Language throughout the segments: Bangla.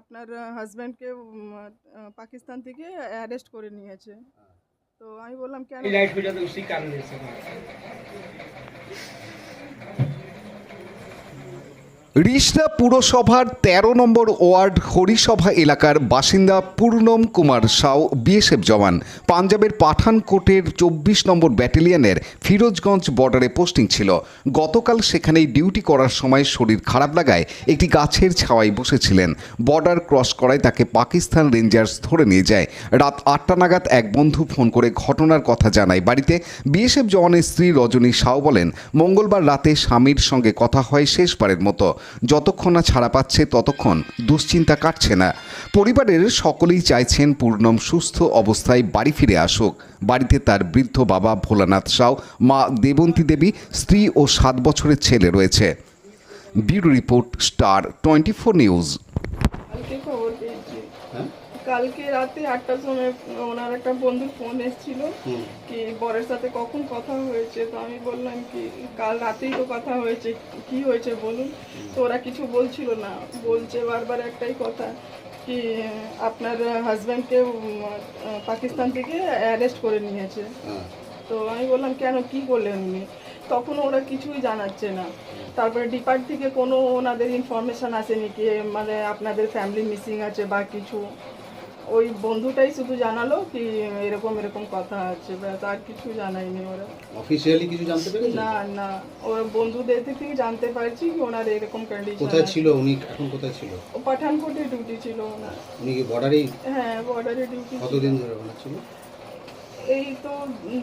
আপনার হাজব্যান্ডকে পাকিস্তান থেকে অ্যারেস্ট করে নিয়েছে। তো আমি বললাম কেন? রিষড়া পুরসভার ১৩ নম্বর ওয়ার্ড হরিসভা এলাকার বাসিন্দা পূর্ণম কুমার সাউ বিএসএফ জওয়ান। পাঞ্জাবের পাঠানকোটের চব্বিশ নম্বর ব্যাটালিয়নের ফিরোজগঞ্জ বর্ডারে পোস্টিং ছিল। গতকাল সেখানেই ডিউটি করার সময় শরীর খারাপ লাগায় একটি গাছের ছাওয়ায় বসেছিলেন। বর্ডার ক্রস করায় তাকে পাকিস্তান রেঞ্জার্স ধরে নিয়ে যায়। রাত আটটা নাগাদ এক বন্ধু ফোন করে ঘটনার কথা জানায়। বাড়িতে বিএসএফ জওয়ানের স্ত্রী রজনী সাউ বলেন, মঙ্গলবার রাতে স্বামীর সঙ্গে কথা হয় শেষবারের মতো। যতক্ষণ না ছাড়া পাচ্ছে ততক্ষণ দুশ্চিন্তা কাটছে না। পরিবারের সকলেই চাইছেন পূর্ণম সুস্থ অবস্থায় বাড়ি ফিরে আসুক। বাড়িতে তার বৃদ্ধ বাবা ভোলানাথ সাউ, মা দেবন্তী দেবী, স্ত্রী ও সাত বছরের ছেলে রয়েছে। Bureau report Star Twenty Four News. কালকে রাতে আটটার সময় ওনার একটা বন্ধুর ফোন এসেছিল কি বরের সাথে কখন কথা হয়েছে? তো আমি বললাম কি কাল রাতেই তো কথা হয়েছে কি হয়েছে বলুন? তো ওরা কিছু বলছিল না। বলছে বারবার একটাই কথা কি আপনার হাজব্যান্ডকে পাকিস্তান থেকে অ্যারেস্ট করে নিয়েছে। তো আমি বললাম কেন কি করলেন উনি? তখন ওরা কিছুই জানাচ্ছে না। তারপরে ডিপার্ট থেকে কোনো ওনাদের ইনফরমেশন আসেনি কি মানে আপনাদের ফ্যামিলি মিসিং আছে বা কিছু? ওই বন্ধুটাই শুধু জানালো কি এরকম এরকম কথা আছে ব্যাস আর কিছু জানাইনি ওরা। অফিসিয়ালি কিছু জানতে পেরেছেন না না ওর বন্ধুদের থেকে জানতে পারছি কি ওনার এরকম কন্ডিশন কোথায় ছিল উনি? এখন কোথায় ছিল? পাঠানকোটে ডিউটি ছিল ওনার। উনি কি বর্ডারেই হ্যাঁ বর্ডারে ডিউটি কতদিন ধরে ওনার ছিল? এই তো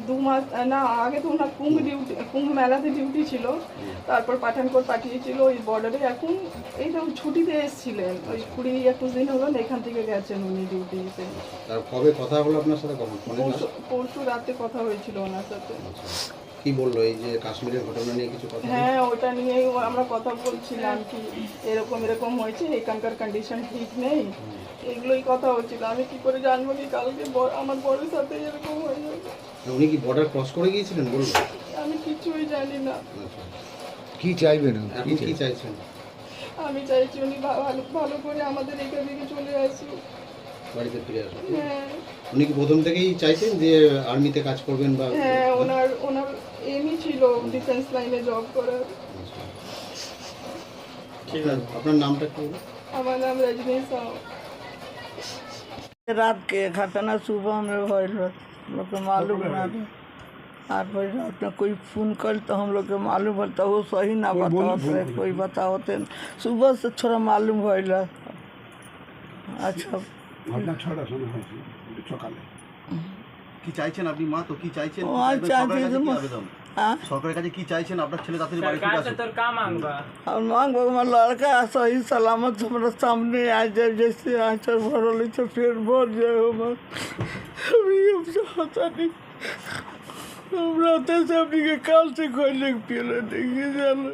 দু মাস না আগে তো ওনার কুম্ভ ডিউটি কুম্ভ মেলাতে ডিউটি ছিল। তারপর পাঠানকোট পাঠিয়েছিল ওই বর্ডারে এখন এই তো ছুটিতে এসেছিলেন। ওই কুড়ি একুশ দিন হলো না এখান থেকে গেছেন উনি ডিউটি তার কবে কথা হলো আপনার সাথে? পরশু রাতে কথা হয়েছিল ওনার সাথে। আচ্ছা। কি বলল এই যে কাশ্মীরের ঘটনা নিয়ে কিছু কথা? হ্যাঁ ওটা নিয়েই আমরা কথা বলছিলাম কি এরকম এরকম হয়েছে এখানকার কন্ডিশন ঠিক নেই। এগুলোই কথা হচ্ছিল আমি কি করে জানব কি কালকে ব- আমার বড়ের সাথে এরকম হয়ে যাবে? উনি কি বর্ডার ক্রস করে গিয়েছিলেন বলব আমি কিছুই জানি না। আচ্ছা। কি চাইবেন এখন কি চাইছেন? আমি চাইছি উনি ভালো ভালো করে আমাদের এখান থেকে চলে আসুক। বাড়িতে ফিরে আসুন হ্যাঁ। উনি কি প্রথম থেকেই চাইছেন যে আর্মিতে কাজ করবেন বা হ্যাঁ ওনার ওনার এমই ছিল ডিফেন্স লাইনে জব করার আচ্ছা। আপনার- আপনার নামটা একটু বলুন। আমার নাম রজনী সাউ रात के घटना सुबह में भइल बा। हम लोग के मालूम ना रहे आठ बजे रात में कोई फोन कर तो हम लोग के मालूम भइल तो वो सही ना बतावत रहे कोई बतावते न। सुबह से थोड़ा मालूम भइल है। अच्छा ঘটনা ছটা শোনা হয়েছে সকালে কি চাইছেন আপনি মা তো কি চাইছেন ও আর চাইছি সরকারের কাছে যে কি মা- আবেদন हाँ সরকারের কাছে কি চাইছেন আপনার ছেলে তাড়াতাড়ি বাড়ি ফিরে सरकार से আসুক तो का मांगबा और मांग भगवान लड़का सही सलामत हमारा सामने आ जाए जैसे आंचल भरल है तो फिर भर जाए हमार अभी हम चाहता नहीं हम रहते से अपनी के काल से खोलने के पिए देखिए जाना